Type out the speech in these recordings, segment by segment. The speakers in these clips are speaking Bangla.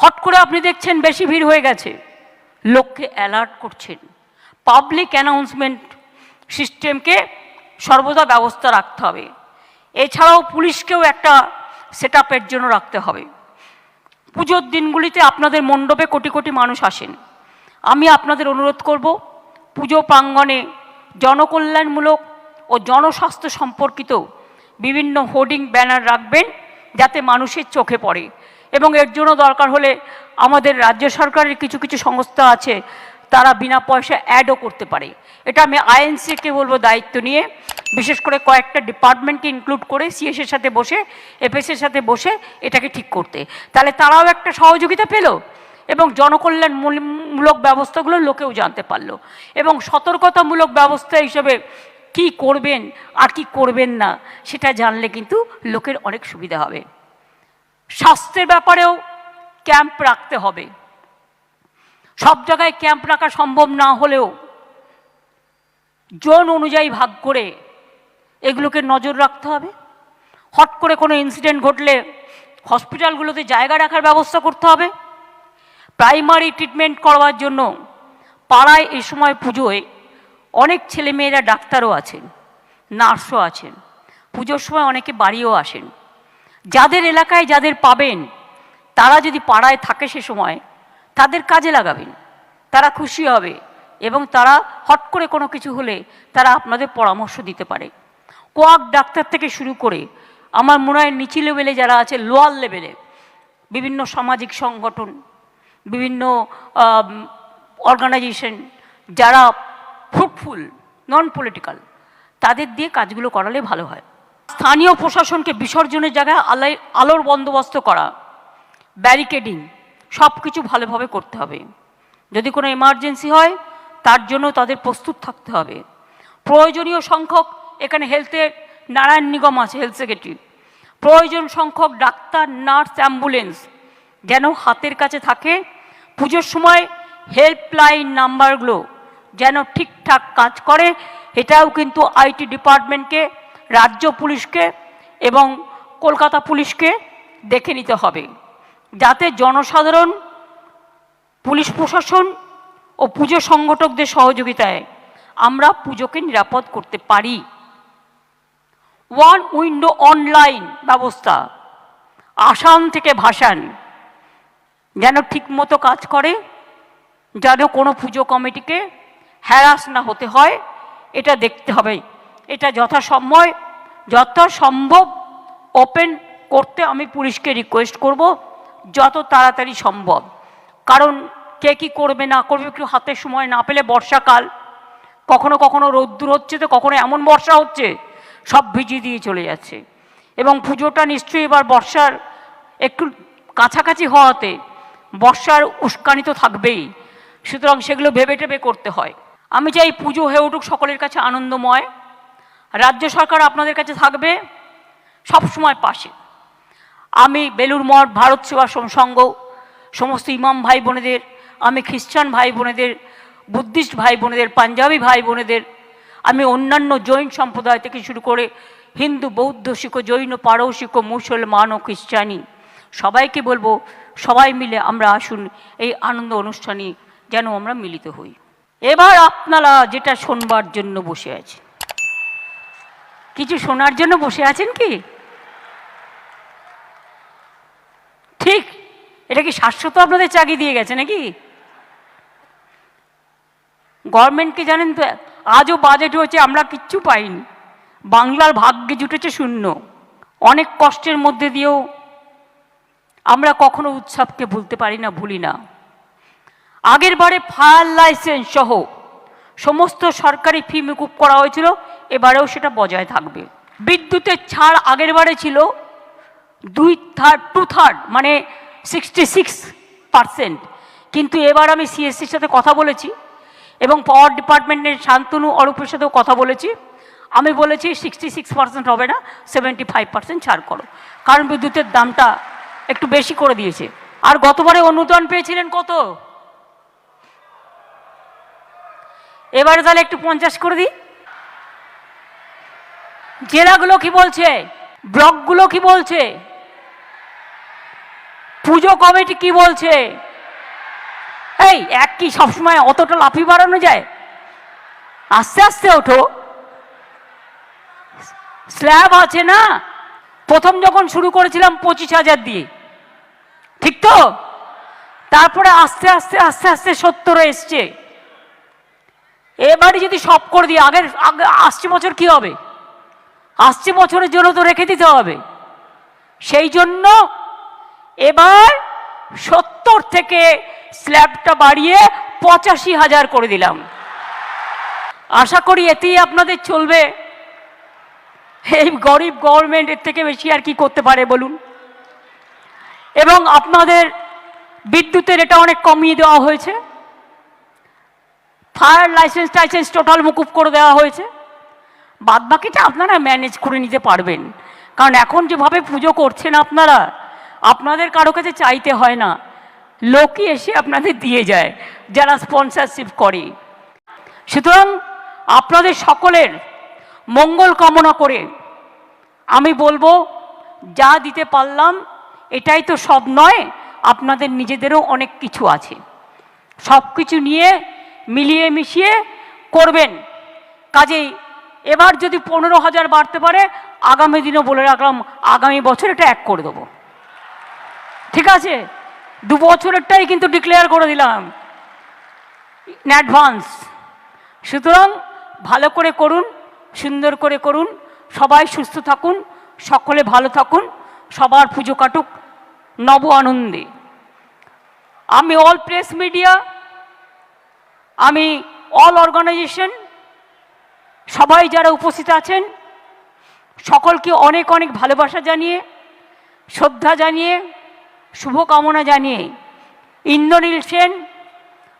হট করে আপনি দেখছেন বেশি ভিড় হয়ে গেছে। লোককে অ্যালার্ট করছেন। পাবলিক অ্যানাউন্সমেন্ট সিস্টেমকে সর্বদা ব্যবস্থা রাখতে হবে। এছাড়াও পুলিশকেও একটা সেট জন্য রাখতে হবে। পুজোর দিনগুলিতে আপনাদের মণ্ডপে কোটি কোটি মানুষ আসেন। আমি আপনাদের অনুরোধ করব, পুজো প্রাঙ্গণে জনকল্যাণমূলক ও জনস্বাস্থ্য সম্পর্কিত বিভিন্ন হোর্ডিং ব্যানার রাখবেন, যাতে মানুষের চোখে পড়ে। এবং এর জন্য দরকার হলে আমাদের রাজ্য সরকারের কিছু কিছু সংস্থা আছে, তারা বিনা পয়সা অ্যাডও করতে পারে। এটা আমি আইএনসিকে বলব দায়িত্ব নিয়ে। বিশেষ করে কয়েকটা ডিপার্টমেন্টকে ইনক্লুড করে সিএসের সাথে বসে এফএসের সাথে বসে এটাকে ঠিক করতে। তাহলে তারাও একটা সহযোগিতা পেল এবং জনকল্যাণমূলক ব্যবস্থাগুলো লোকেও জানতে পারল। এবং সতর্কতামূলক ব্যবস্থা হিসেবে কি করবেন আর কি করবেন না, সেটা জানলে কিন্তু লোকের অনেক সুবিধা হবে। স্বাস্থ্যের ব্যাপারেও ক্যাম্প রাখতে হবে। সব জায়গায় ক্যাম্প রাখা সম্ভব না হলেও জোন অনুযায়ী ভাগ করে এগুলোকে নজর রাখতে হবে। হট করে কোনো ইনসিডেন্ট ঘটলে হসপিটালগুলোতে জায়গা রাখার ব্যবস্থা করতে হবে। প্রাইমারি ট্রিটমেন্ট করবার জন্য পাড়ায় এই সময় পুজোয় অনেক ছেলেমেয়েরা ডাক্তারও আছেন, নার্সও আছেন। পুজোর সময় অনেকে বাড়িও আসেন। যাদের এলাকায় যাদের পাবেন, তারা যদি পাড়ায় থাকে সে সময়, তাদের কাজে লাগাবেন। তারা খুশি হবে এবং তারা হট করে কোনো কিছু হলে তারা আপনাদের পরামর্শ দিতে পারে। কোয়াক ডাক্তার থেকে শুরু করে আমার মনে হয় নিচি লেভেলে যারা আছে লোয়ার লেভেলে বিভিন্ন সামাজিক সংগঠন, বিভিন্ন অর্গানাইজেশন যারা ফ্রুটফুল নন পলিটিক্যাল তাদের দিয়ে কাজগুলো করালে ভালো হয়। স্থানীয় প্রশাসনকে বিসর্জনের জায়গায় আলাই, আলোর বন্দোবস্ত করা, ব্যারিকেডিং সব কিছু ভালোভাবে করতে হবে। যদি কোনো এমার্জেন্সি হয়, তার জন্য তাদের প্রস্তুত থাকতে হবে। প্রয়োজনীয় সংখ্যক, এখানে হেলথের নারায়ণ নিগম আছে, হেলথ সেক্রেটারি। প্রয়োজন সংখ্যক ডাক্তার, নার্স, অ্যাম্বুলেন্স যেন হাতের কাছে থাকে। পুজোর সময় হেল্পলাইন নাম্বারগুলো যেন ঠিকঠাক কাজ করে, এটাও কিন্তু আইটি ডিপার্টমেন্টকে রাজ্য পুলিশকে এবং কলকাতা পুলিশকে দেখে নিতে হবে। যাতে জনসাধারণ, পুলিশ প্রশাসন ও পুজো সংগঠকদের সহযোগিতায় আমরা পুজোকে নিরাপদ করতে পারি। ওয়ান উইন্ডো অনলাইন ব্যবস্থা, আসাম থেকে ভাসান, যেন ঠিকমতো কাজ করে, যেন কোনো পুজো কমিটিকে হ্যারাস না হতে হয়, এটা দেখতে হবে। এটা যথাসময় যথাসম্ভব ওপেন করতে আমি পুলিশকে রিকোয়েস্ট করব, যত তাড়াতাড়ি সম্ভব। কারণ কে কী করবে, না করবে একটু হাতের সময় না পেলে বর্ষাকাল। কখনো কখনো রোদ্দুর হচ্ছে তো, কখনো এমন বর্ষা হচ্ছে, সব ভিজিয়ে দিয়ে চলে যাচ্ছে। এবং পুজোটা নিশ্চয়ই এবার বর্ষার একটু কাছাকাছি হওয়াতে বর্ষার উস্কানি তো থাকবেই। সুতরাং সেগুলো ভেবে টেবে করতে হয়। আমি চাই পুজো হয়ে উঠুক সকলের কাছে আনন্দময়। রাজ্য সরকার আপনাদের কাছে থাকবে সব সময় পাশে। আমি বেলুর মঠ, ভারত সেবাশ্রম সংঘ, সমস্ত ইমাম ভাই বোনেদের, আমি খ্রিস্টান ভাই বোনেদের, বুদ্ধিস্ট ভাই বোনেদের, পাঞ্জাবি ভাই বোনেদের, আমি অন্যান্য জৈন সম্প্রদায় থেকে শুরু করে হিন্দু, বৌদ্ধ, শিখ, জৈন পারসিক মুসলমান ও খ্রিস্টানি, সবাইকে বলব সবাই মিলে আমরা আসুন এই আনন্দ অনুষ্ঠানে যেন আমরা মিলিত হই। এবার আপনারা যেটা শোনবার জন্য বসে আছে। কিছু শোনার জন্য বসে আছেন কি? ঠিক, এটা কি শাশ্বত আপনাদের চাকরি দিয়ে গেছে নাকি? গভর্নমেন্টকে জানেন তো, আজও বাজেট হয়েছে, আমরা কিচ্ছু পাইনি। বাংলার ভাগ্যে জুটেছে শূন্য। অনেক কষ্টের মধ্যে দিয়েও আমরা কখনো উৎসবকে ভুলতে পারি না, ভুলি না। আগের বারে ফায়ার লাইসেন্স সহ সমস্ত সরকারি ফি মুকুব করা হয়েছিল, এবারেও সেটা বজায় থাকবে। বিদ্যুতের ছাড় আগের বারে ছিল দুই থার্ড টু থার্ড মানে সিক্সটি সিক্স পারসেন্ট কিন্তু এবার আমি সিএসসির সাথে কথা বলেছি এবং পাওয়ার ডিপার্টমেন্টের শান্তনু অরূপের সাথেও কথা বলেছি। আমি বলেছি সিক্সটি সিক্স পার্সেন্ট হবে না সেভেন্টি ফাইভ পার্সেন্ট ছাড় করো। কারণ বিদ্যুতের দামটা একটু বেশি করে দিয়েছে। আর গতবারে অনুদান পেয়েছিলেন কত? এবারে তাহলে একটু পঞ্চাশ করে দিই। জেলাগুলো কি বলছে? ব্লকগুলো কি বলছে? পুজো কমিটি কি বলছে? এই, এক কি সবসময় অতটা লাফি বাড়ানো যায়? আস্তে আস্তে ওঠো। স্ল্যাব আছে না? প্রথম যখন শুরু করেছিলাম পঁচিশ হাজার দিয়ে। ঠিক তো? তারপরে আস্তে আস্তে আস্তে আস্তে সত্তরে এসছে। এবারে যদি সব করে দিই আগের, আগে আসছে বছর কি হবে? আসছে বছরের জন্য তো রেখে দিতে হবে। সেই জন্য এবার সত্তর থেকে স্ল্যাবটা বাড়িয়ে পঁচাশি হাজার করে দিলাম। আশা করি এতেই আপনাদের চলবে। এই গরিব গভর্নমেন্টের থেকে বেশি আর কি করতে পারে বলুন? এবং আপনাদের বিদ্যুতের এটা অনেক কমিয়ে দেওয়া হয়েছে। ফায়ার লাইসেন্স টাইসেন্স টোটাল মুকুব করে দেওয়া হয়েছে। বাদ বাকিটা আপনারা ম্যানেজ করে নিতে পারবেন। কারণ এখন যেভাবে পুজো করছেন আপনারা, আপনাদের কারও কাছে চাইতে হয় না। লোকই এসে আপনাদের দিয়ে যায়, যারা স্পন্সরশিপ করে। সুতরাং আপনাদের সকলের মঙ্গল কামনা করে আমি বলব, যা দিতে পারলাম, এটাই তো সব নয়, আপনাদের নিজেদেরও অনেক কিছু আছে। সব কিছু নিয়ে মিলিয়ে মিশিয়ে করবেন। কাজেই এবার যদি পনেরো হাজার বাড়তে পারে, আগামী দিনও বলে রাখলাম, আগামী বছর এটা এক করে দেবো। ঠিক আছে? দু বছরেরটাই কিন্তু ডিক্লেয়ার করে দিলাম ইন অ্যাডভান্স সুতরাং ভালো করে করুন, সুন্দর করে করুন, সবাই সুস্থ থাকুন, সকলে ভালো থাকুন, সবার পুজো কাটুক, নব আনন্দে। আমি অল প্রেস মিডিয়া আমি অল অর্গানাইজেশন সবাই যারা উপস্থিত আছেন, সকলকে অনেক অনেক ভালোবাসা জানিয়ে, শ্রদ্ধা জানিয়ে, শুভকামনা জানিয়ে, ইন্দ্রনীল সেন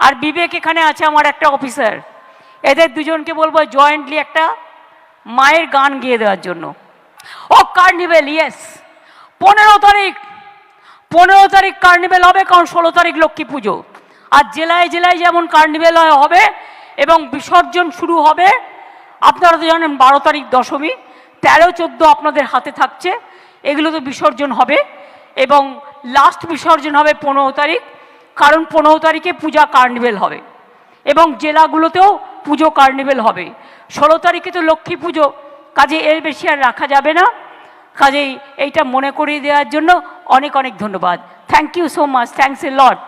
আর বিবেক এখানে আছে আমার একটা অফিসার এদের দুজনকে বলব জয়েন্টলি একটা মায়ের গান গেয়ে দেওয়ার জন্য। ও কার্নিভেল ইয়েস পনেরো তারিখ পনেরো তারিখ কার্নিভেল হবে, কারণ ষোলো তারিখ লক্ষ্মী পুজো। আর জেলায় জেলায় যেমন কার্নিভেল হবে এবং বিসর্জন শুরু হবে, আপনারা তো জানেন বারো তারিখ দশমী, তেরো, চোদ্দ আপনাদের হাতে থাকছে এগুলো তো বিসর্জন হবে এবং লাস্ট বিসর্জন হবে পনেরো তারিখ, কারণ পনেরো তারিখে পূজা কার্নিভেল হবে এবং জেলাগুলোতেও পুজো কার্নিভেল হবে। ষোলো তারিখে তো লক্ষ্মী পুজো, কাজে এর বেশি আর রাখা যাবে না। কাজেই এইটা মনে করিয়ে দেওয়ার জন্য অনেক অনেক ধন্যবাদ। Thank you so much thanks a lot